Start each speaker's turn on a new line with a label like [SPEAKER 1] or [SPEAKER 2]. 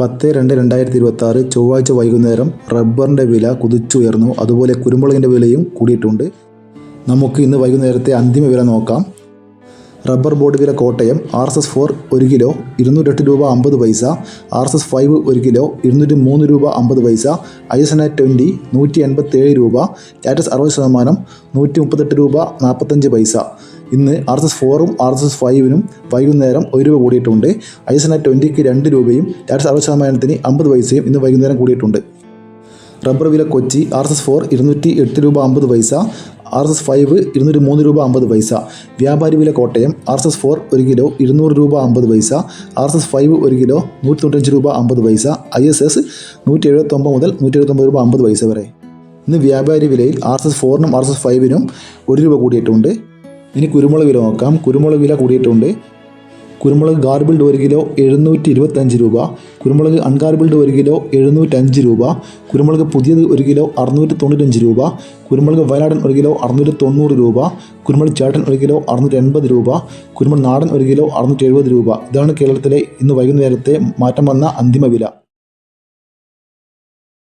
[SPEAKER 1] പത്ത് രണ്ട് രണ്ടായിരത്തി ഇരുപത്തി ആറ് ചൊവ്വാഴ്ച വൈകുന്നേരം റബ്ബറിന്റെ വില കുതിച്ചുയർന്നു. അതുപോലെ കുരുമുളകിന്റെ വിലയും കൂടിയിട്ടുണ്ട്. നമുക്ക് ഇന്ന് വൈകുന്നേരത്തെ അന്തിമ വില നോക്കാം. റബ്ബർ ബോർഡ് വില Kottayam R S S four ഒരു കിലോ ഇരുന്നൂറ്റെട്ട് രൂപ അമ്പത് പൈസ ആർ എസ് എസ് ഫൈവ് ഒരു കിലോ ഇരുന്നൂറ്റി മൂന്ന് രൂപ അമ്പത് പൈസ I S N I twenty നൂറ്റി എൺപത്തേഴ് രൂപ ടാറ്റസ് അറുപത് ശതമാനം നൂറ്റി മുപ്പത്തെട്ട് രൂപ നാൽപ്പത്തഞ്ച് പൈസ. ഇന്ന് ആർ എസ് എസ് ഫോറും ആർ എസ് എസ് ഫൈവിനും വൈകുന്നേരം ഒരു രൂപ കൂടിയിട്ടുണ്ട് ഐ എസ് എൻ ഐ ട്വന്റിക്ക് രണ്ട് രൂപയും ടാറ്റസ് അറുപത് ശതമാനത്തിന് അമ്പത് പൈസയും ഇന്ന് വൈകുന്നേരം കൂടിയിട്ടുണ്ട് റബ്ബർ വില Kochi R S S four ഇരുന്നൂറ്റി എട്ട് രൂപ അമ്പത് പൈസ ആർ എസ് എസ് ഫൈവ് ഇരുന്നൂറ്റി മൂന്ന് രൂപ അമ്പത് പൈസ വ്യാപാരി വില Kottayam R S S four ഒരു കിലോ ഇരുന്നൂറ് രൂപ അമ്പത് പൈസ ആർ എസ് എസ് ഫൈവ് ഒരു കിലോ നൂറ്റി തൊണ്ണൂറ്റഞ്ച് രൂപ അമ്പത് പൈസ ഐ എസ് എസ് നൂറ്റി എഴുപത്തൊമ്പത് മുതൽ നൂറ്റി എഴുപത്തൊമ്പത് രൂപ അമ്പത് പൈസ വരെ ഇന്ന് വ്യാപാരി വിലയിൽ ആർ എസ് എസ് ഫോറിനും ആർ എസ് എസ് ഫൈവിനും ഒരു രൂപ കൂടിയിട്ടുണ്ട് ഇനി കുരുമുളക് വില നോക്കാം. കുരുമുളക് വില കൂടിയിട്ടുണ്ട്. കുരുമുളക് ഗാർബിൾഡ് ഒരു കിലോ എഴുന്നൂറ്റി ഇരുപത്തഞ്ച് രൂപ. കുരുമുളക് അൺഗാർബിൾഡ് ഒരു കിലോ എഴുന്നൂറ്റഞ്ച് രൂപ. കുരുമുളക് പുതിയത് ഒരു കിലോ അറുന്നൂറ്റി തൊണ്ണൂറ്റഞ്ച് രൂപ. കുരുമുളക് വയനാടൻ ഒരു കിലോ അറുന്നൂറ്റി തൊണ്ണൂറ് രൂപ. കുരുമുളക് ചേട്ടൻ ഒരു കിലോ അറുന്നൂറ്റി എൺപത് രൂപ. കുരുമുളക് നാടൻ ഒരു കിലോ അറുന്നൂറ്റി എഴുപത് രൂപ. ഇതാണ് കേരളത്തിലെ ഇന്ന് വൈകുന്നേരത്തെ മാറ്റം വന്ന അന്തിമ വില.